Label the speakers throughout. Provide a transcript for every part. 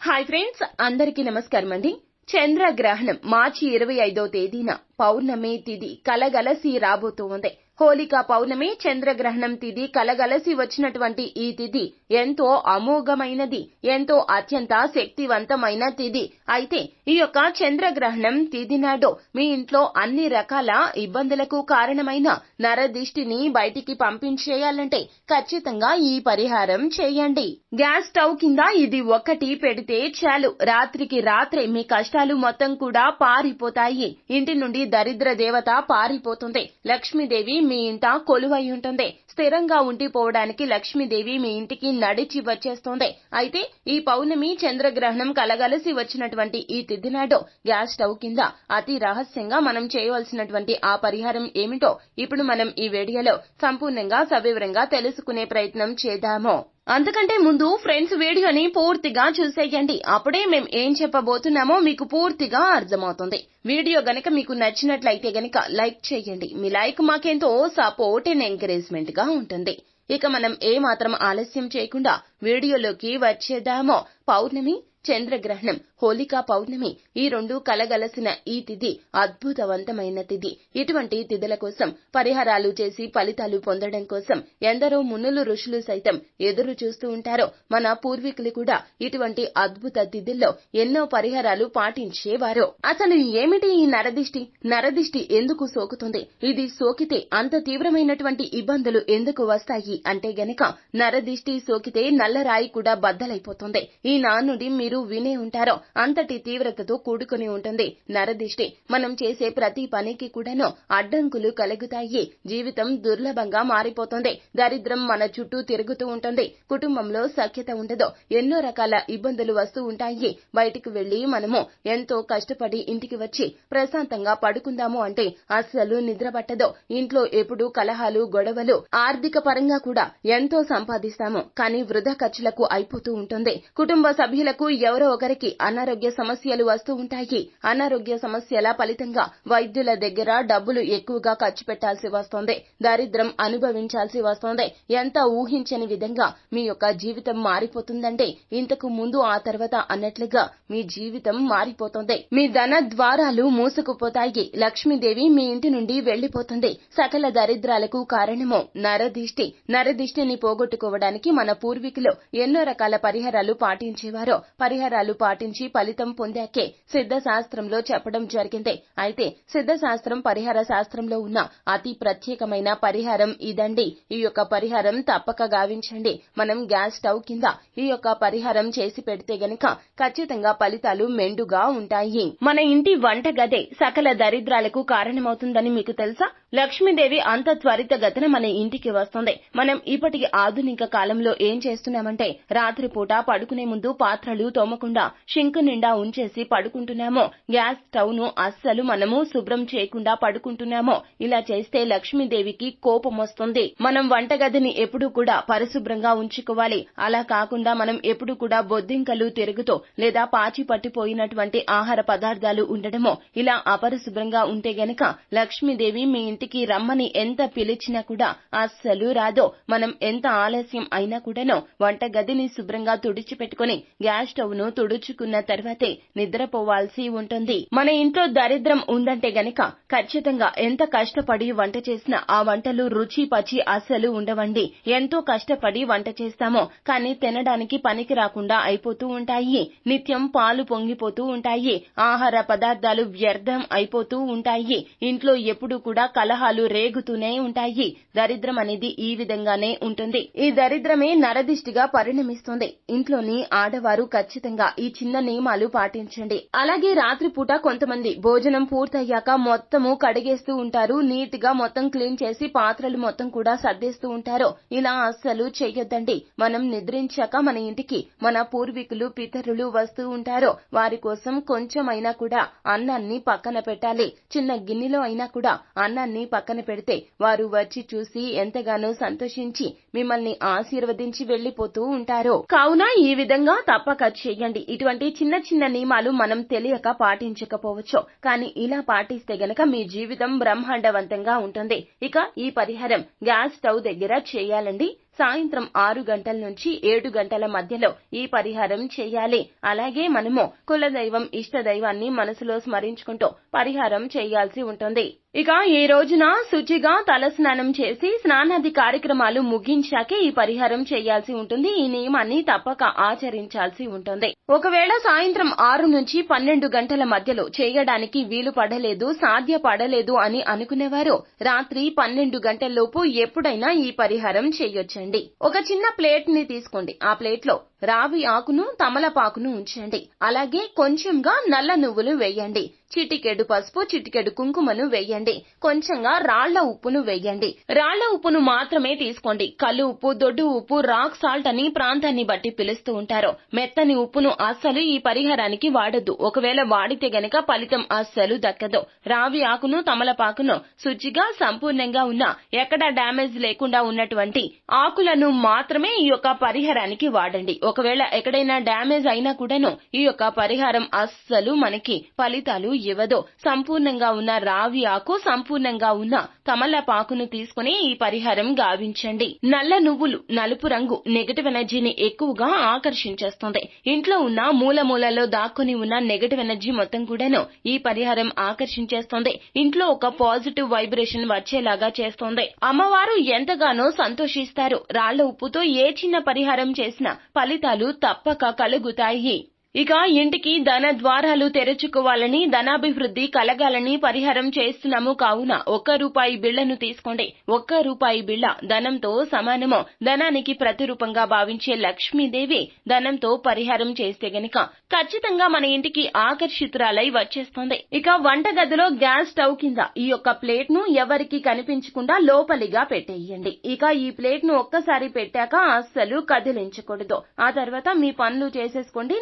Speaker 1: Hi friends అందరికీ నమస్కారం అండి చంద్రగ్రహణం మార్చి ఇరవై ఐదో తేదీన. పౌర్ణమి తిది కలగలసి రాబోతూ ఉంది. హోలికా పౌర్ణమి చంద్రగ్రహణం తిది కలగలసి వచ్చినటువంటి ఈ తిథి ఎంతో అమోఘమైనది ఎంతో అత్యంత శక్తివంతమైన తిథి అయితే ఈ యొక్క చంద్రగ్రహణం తిది నాడు మీ ఇంట్లో అన్ని రకాల ఇబ్బందులకు కారణమైన నరదిష్టిని బయటికి పంపించేయాలంటే ఖచ్చితంగా ఈ పరిహారం చేయండి. గ్యాస్ స్టవ్ కింద ఇది ఒక్కటి పెడితే చాలు. రాత్రికి రాత్రే మీ కష్టాలు మొత్తం కూడా పారిపోతాయి. ఇంటి నుండి దరిద్ర దేవత పారిపోతుంది. లక్ష్మీదేవి మీ ఇంట కొలువై ఉంటుంది స్థిరంగా ఉండిపోవడానికి లక్ష్మీదేవి మీ ఇంటికి నడిచి వచ్చేస్తోంది. అయితే ఈ పౌర్ణమి చంద్రగ్రహణం కలగలసి వచ్చినటువంటి ఈ తిథి నాడు గ్యాస్ స్టవ్ కింద అతి రహస్యంగా మనం చేయవలసినటువంటి ఆ పరిహారం ఏమిటో ఇప్పుడు మనం ఈ వీడియోలో సంపూర్ణంగా సవివరంగా తెలుసుకునే ప్రయత్నం చేద్దాము. అంతకంటే ముందు ఫ్రెండ్స్ వీడియోని పూర్తిగా చూసేయండి. అప్పుడే మేం ఏం చెప్పబోతున్నామో మీకు పూర్తిగా అర్థమవుతుంది. వీడియో గనక మీకు నచ్చినట్లయితే గనక లైక్ చేయండి. మీ లైక్ మాకెంతో సపోర్ట్ అండ్ ఎంకరేజ్మెంట్గా ఉంటుంది. ఇక మనం ఏ మాత్రం ఆలస్యం చేయకుండా వీడియోలోకి వచ్చేద్దామో. పౌర్ణమి చంద్రగ్రహణం హోలికా పౌర్ణమి ఈ రెండు కలగలసిన ఈ తిథి అద్భుతవంతమైన తిథి. ఇటువంటి తిథుల కోసం పరిహారాలు చేసి ఫలితాలు పొందడం కోసం ఎందరో మునులు ఋషులు సైతం ఎదురు చూస్తూ ఉంటారో మన పూర్వీకులు కూడా ఇటువంటి అద్భుత తిథుల్లో ఎన్నో పరిహారాలు పాటించేవారు. అసలు ఏమిటి ఈ నరదిష్టి? నరదిష్టి ఎందుకు సోకుతుంది? ఇది సోకితే అంత తీవ్రమైనటువంటి ఇబ్బందులు ఎందుకు వస్తాయి? అంటే గనక నరదిష్టి సోకితే నల్లరాయి కూడా బద్దలైపోతుంది. ఈ నానుడి మీ మీరు వినే ఉంటారో అంతటి తీవ్రతతో కూడుకుని ఉంటుంది. నరదిష్టి మనం చేసే ప్రతి పనికి కూడాను అడ్డంకులు కలుగుతాయి. జీవితం దుర్లభంగా మారిపోతుంది. దరిద్రం మన చుట్టూ తిరుగుతూ ఉంటుంది. కుటుంబంలో సఖ్యత ఉండదు. ఎన్నో రకాల ఇబ్బందులు వస్తూ ఉంటాయి. బయటికి వెళ్ళి మనము ఎంతో కష్టపడి ఇంటికి వచ్చి ప్రశాంతంగా పడుకుందాము అంటే అస్సలు నిద్ర పట్టదు ఇంట్లో ఎప్పుడు కలహాలు గొడవలు ఆర్థిక పరంగా కూడా ఎంతో సంపాదిస్తాము. కానీ వృధా ఖర్చులకు అయిపోతూ ఉంటుంది. కుటుంబ సభ్యులకు ఎవరో ఒకరికి అనారోగ్య సమస్యలు వస్తూ ఉంటాయి. అనారోగ్య సమస్యల ఫలితంగా వైద్యుల దగ్గర డబ్బులు ఎక్కువగా ఖర్చు పెట్టాల్సి వస్తోంది. దరిద్రం అనుభవించాల్సి వస్తోంది. ఎంత ఊహించని విధంగా మీ యొక్క జీవితం మారిపోతుందంటే ఇంతకు ముందు ఆ తర్వాత అన్నట్లుగా మీ జీవితం మారిపోతుంది. మీ ధన ద్వారాలు మూసుకుపోతాయి. లక్ష్మీదేవి మీ ఇంటి నుండి వెళ్ళిపోతుంది సకల దరిద్రాలకు కారణము నరదిష్టి. నరదిష్టిని పోగొట్టుకోవడానికి మన పూర్వీకులు ఎన్నో రకాల పరిహారాలు పాటించేవారు. పరిహారాలు పాటించి ఫలితం పొందాకే సిద్ధశాస్త్రంలో చెప్పడం జరిగింది. అయితే సిద్ధశాస్త్రం పరిహార శాస్త్రంలో ఉన్న అతి ప్రత్యేకమైన పరిహారం ఇదండి. ఈ యొక్క పరిహారం తప్పక గావించండి. మనం గ్యాస్ స్టవ్ కింద ఈ యొక్క పరిహారం చేసి పెడితే గనక ఖచ్చితంగా ఫలితాలు మెండుగా ఉంటాయి. మన ఇంటి వంట గదే సకల దరిద్రాలకు కారణమవుతుందని మీకు తెలుసా? లక్ష్మీదేవి అంత త్వరితగతిన మన ఇంటికి వస్తుంది. మనం ఇప్పటికి ఆధునిక కాలంలో ఏం చేస్తున్నామంటే రాత్రిపూట పడుకునే ముందు పాత్రలు తోమకుండా షింకు నిండా ఉంచేసి పడుకుంటున్నామో గ్యాస్ స్టవ్ను అస్సలు మనము శుభ్రం చేయకుండా పడుకుంటున్నామో ఇలా చేస్తే లక్ష్మీదేవికి కోపం వస్తుంది. మనం వంటగదిని ఎప్పుడూ కూడా పరిశుభ్రంగా ఉంచుకోవాలి. అలా కాకుండా మనం ఎప్పుడు కూడా బొద్దింకలు తిరుగుతూ లేదా పాచి పట్టిపోయినటువంటి ఆహార పదార్థాలు ఉండడమో ఇలా అపరిశుభ్రంగా ఉంటే గనక లక్ష్మీదేవి మీ ఇంటికి రమ్మని ఎంత పిలిచినా కూడా అస్సలు రాదో. మనం ఎంత ఆలస్యం అయినా కూడాను వంటగదిని శుభ్రంగా తుడిచిపెట్టుకుని గ్యాస్ స్టవ్ ను తుడుచుకున్న తర్వాతే నిద్రపోవాల్సి ఉంటుంది. మన ఇంట్లో దరిద్రం ఉందంటే గనక ఖచ్చితంగా ఎంత కష్టపడి వంట చేసినా ఆ వంటలు రుచి పచి అస్సలు ఉండవండి. ఎంతో కష్టపడి వంట చేస్తామో కానీ తినడానికి పనికి రాకుండా అయిపోతూ ఉంటాయి. నిత్యం పాలు పొంగిపోతూ ఉంటాయి. ఆహార పదార్థాలు వ్యర్థం అయిపోతూ ఉంటాయి. ఇంట్లో ఎప్పుడు కూడా కలహాలు రేగుతూనే ఉంటాయి. దరిద్రం అనేది ఈ విధంగానే ఉంటుంది. ఈ దరిద్రమే నరదిష్టిగా పరిణమిస్తుంది. ఇంట్లోని ఆడవారు ఖచ్చితంగా ఈ చిన్న నియమాలు పాటించండి. అలాగే రాత్రిపూట కొంతమంది భోజనం పూర్తయ్యాక మొత్తము కడిగేస్తూ ఉంటారు. నీట్గా మొత్తం క్లీన్ చేసి పాత్రలు మొత్తం కూడా సర్దేస్తూ ఉంటారు. ఇలా అస్సలు చేయొద్దండి మనం నిద్రించాక మన ఇంటికి మన పూర్వీకులు పితరులు వస్తూ ఉంటారు. వారి కోసం కొంచెమైనా కూడా అన్నాన్ని పక్కన పెట్టాలి. చిన్న గిన్నెలో అయినా కూడా అన్నాన్ని పక్కన పెడితే వారు వచ్చి చూసి ఎంతగానో సంతోషించి మిమ్మల్ని ఆశీర్వదించి వెళ్ళిపోతూ ఉంటారు. కావున ఈ విధంగా తప్పక చేయండి. ఇటువంటి చిన్న చిన్న నియమాలు మనం తెలియక పాటించకపోవచ్చు. కానీ ఇలా పాటిస్తే గనక మీ జీవితం బ్రహ్మాండవంతంగా ఉంటుంది. ఇక ఈ పరిహారం గ్యాస్ స్టవ్ దగ్గర చేయాలండి. సాయంత్రం ఆరు గంటల నుంచి ఏడు గంటల మధ్యలో ఈ పరిహారం చేయాలి. అలాగే మనము కులదైవం ఇష్ట దైవాన్ని మనసులో స్మరించుకుంటూ పరిహారం చేయాల్సి ఉంటుంది. ఇక ఈ రోజున శుచిగా తలస్నానం చేసి స్నానాది కార్యక్రమాలు ముగించాకే ఈ పరిహారం చేయాల్సి ఉంటుంది. ఈ నియమాన్ని తప్పక ఆచరించాల్సి ఉంటుంది. ఒకవేళ సాయంత్రం ఆరు నుంచి పన్నెండు గంటల మధ్యలో చేయడానికి వీలు పడలేదు సాధ్యపడలేదు అని అనుకునేవారు. రాత్రి పన్నెండు గంటల్లోపు ఎప్పుడైనా ఈ పరిహారం చేయొచ్చండి. ఒక చిన్న ప్లేట్ని తీసుకోండి. ఆ ప్లేట్లో రావి ఆకును తమలపాకును ఉంచండి. అలాగే కొంచెంగా నల్ల నువ్వులు వేయండి. చిటికెడు పసుపు చిటికెడు కుంకుమను వేయండి. కొంచెంగా రాళ్ళ ఉప్పును వేయండి. రాళ్ళ ఉప్పును మాత్రమే తీసుకోండి. కళ్ళు ఉప్పు దొడ్డు ఉప్పు రాక్ సాల్ట్ అని ప్రాంతాన్ని బట్టి పిలుస్తూ ఉంటారు. మెత్తని ఉప్పును అస్సలు ఈ పరిహారానికి వాడద్దు. ఒకవేళ వాడితే గనక ఫలితం అస్సలు దక్కదు. రావి ఆకును తమలపాకును శుచిగా సంపూర్ణంగా ఉన్న ఎక్కడ డ్యామేజ్ లేకుండా ఉన్నటువంటి ఆకులను మాత్రమే ఈ యొక్క పరిహారానికి వాడండి. ఒకవేళ ఎక్కడైనా డ్యామేజ్ అయినా కూడాను ఈ యొక్క పరిహారం అస్సలు మనకి ఫలితాలు ఇవ్వదో. సంపూర్ణంగా ఉన్న రావి ఆకు సంపూర్ణంగా ఉన్న తమలపాకును తీసుకుని ఈ పరిహారం గావించండి. నల్ల నువ్వులు నలుపు రంగు నెగటివ్ ఎనర్జీని ఎక్కువగా ఆకర్షించేస్తుంది. ఇంట్లో ఉన్న మూల మూలలో దాక్కుని ఉన్న నెగటివ్ ఎనర్జీ మొత్తం కూడాను ఈ పరిహారం ఆకర్షించేస్తుంది. ఇంట్లో ఒక పాజిటివ్ వైబ్రేషన్ వచ్చేలాగా చేస్తుంది. అమ్మవారు ఎంతగానో సంతోషిస్తారు. రాళ్ళ ఉప్పుతో ఏ చిన్న పరిహారం చేసినా ఫలితాలు తప్పక కలుగుతాయి. ఇక ఇంటికి ధన ద్వారాలు తెరుచుకోవాలని ధనాభివృద్ధి కలగాలని పరిహారం చేస్తున్నాము. కావున ఒక్క రూపాయి బిళ్ళను తీసుకోండి. ఒక్క రూపాయి బిళ్ళ ధనంతో సమానము. ధనానికి ప్రతిరూపంగా భావించే లక్ష్మీదేవి ధనంతో పరిహారం చేస్తే గనక ఖచ్చితంగా మన ఇంటికి ఆకర్షితురాలై వచ్చేస్తుంది. ఇక వంట గదిలో గ్యాస్ స్టవ్ కింద ఈ యొక్క ప్లేట్ను ఎవరికి కనిపించకుండా లోపలిగా పెట్టేయండి. ఇక ఈ ప్లేట్ను ఒక్కసారి పెట్టాక అస్సలు కదిలించకూడదు. ఆ తర్వాత మీ పనులు చేసేసుకోండి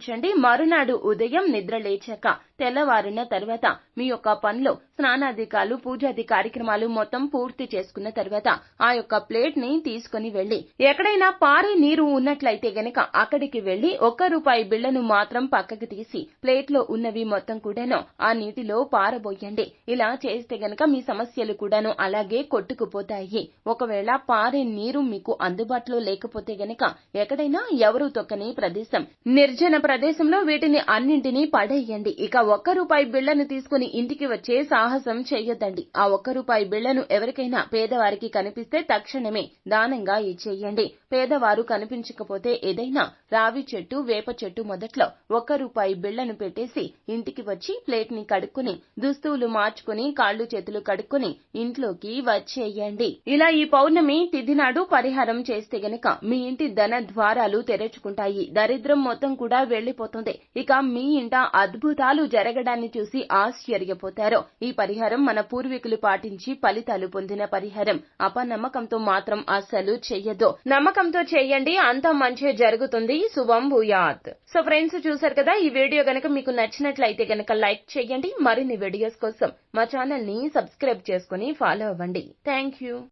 Speaker 1: నిద్రించండి మరునాడు ఉదయం నిద్ర లేచాక తెల్లవారిన తర్వాత మీ యొక్క పనులు స్నానాధికాలు పూజాది కార్యక్రమాలు మొత్తం పూర్తి చేసుకున్న తర్వాత ఆ యొక్క ప్లేట్ని తీసుకుని వెళ్ళి ఎక్కడైనా పారే నీరు ఉన్నట్లయితే గనక అక్కడికి వెళ్ళి ఒక్క రూపాయి బిళ్ళను మాత్రం పక్కకి తీసి ప్లేట్లో ఉన్నవి మొత్తం కూడాను ఆ నీటిలో పారబోయండి. ఇలా చేస్తే గనక మీ సమస్యలు కూడాను అలాగే కొట్టుకుపోతాయి. ఒకవేళ పారే నీరు మీకు అందుబాటులో లేకపోతే గనక ఎక్కడైనా ఎవరు తొక్కని ప్రదేశం నిర్జన ప్రదేశంలో వీటిని అన్నింటినీ పడేయండి. ఇక ఒక్క రూపాయి బిళ్ళను తీసుకుని ఇంటికి వచ్చే సాహసం చేయొద్దండి ఆ ఒక్క రూపాయి బిళ్ళను ఎవరికైనా పేదవారికి కనిపిస్తే తక్షణమే దానంగా ఇచ్చేయండి. పేదవారు కనిపించకపోతే ఏదైనా రావి చెట్టు వేప చెట్టు మొదట్లో ఒక్క రూపాయి బిళ్ళను పెట్టేసి ఇంటికి వచ్చి ప్లేట్ని కడుక్కుని దుస్తువులు మార్చుకుని కాళ్ళు చేతులు కడుక్కుని ఇంట్లోకి వచ్చేయండి. ఇలా ఈ పౌర్ణమి తిథి నాడు పరిహారం చేస్తే గనక మీ ఇంటి ధన ద్వారాలు తెరుచుకుంటాయి. దరిద్రం మొత్తం కూడా వెళ్ళిపోతుంది ఇక మీ ఇంట అద్భుతాలు జరగడాన్ని చూసి ఆశ్చర్యపోతారు. ఈ పరిహారం మన పూర్వీకులు పాటించి ఫలితాలు పొందిన పరిహారం. అపనమ్మకంతో మాత్రం అస్సలు చెయ్యదు. నమ్మకంతో చేయండి అంతా మంచి జరుగుతుంది. శుభం భూయాత్. సో ఫ్రెండ్స్ చూసారు కదా ఈ వీడియో గనక మీకు నచ్చినట్లయితే గనక లైక్ చేయండి. మరిన్ని వీడియోస్ కోసం మా ఛానల్ని సబ్స్క్రైబ్ చేసుకుని ఫాలో అవ్వండి. Thank you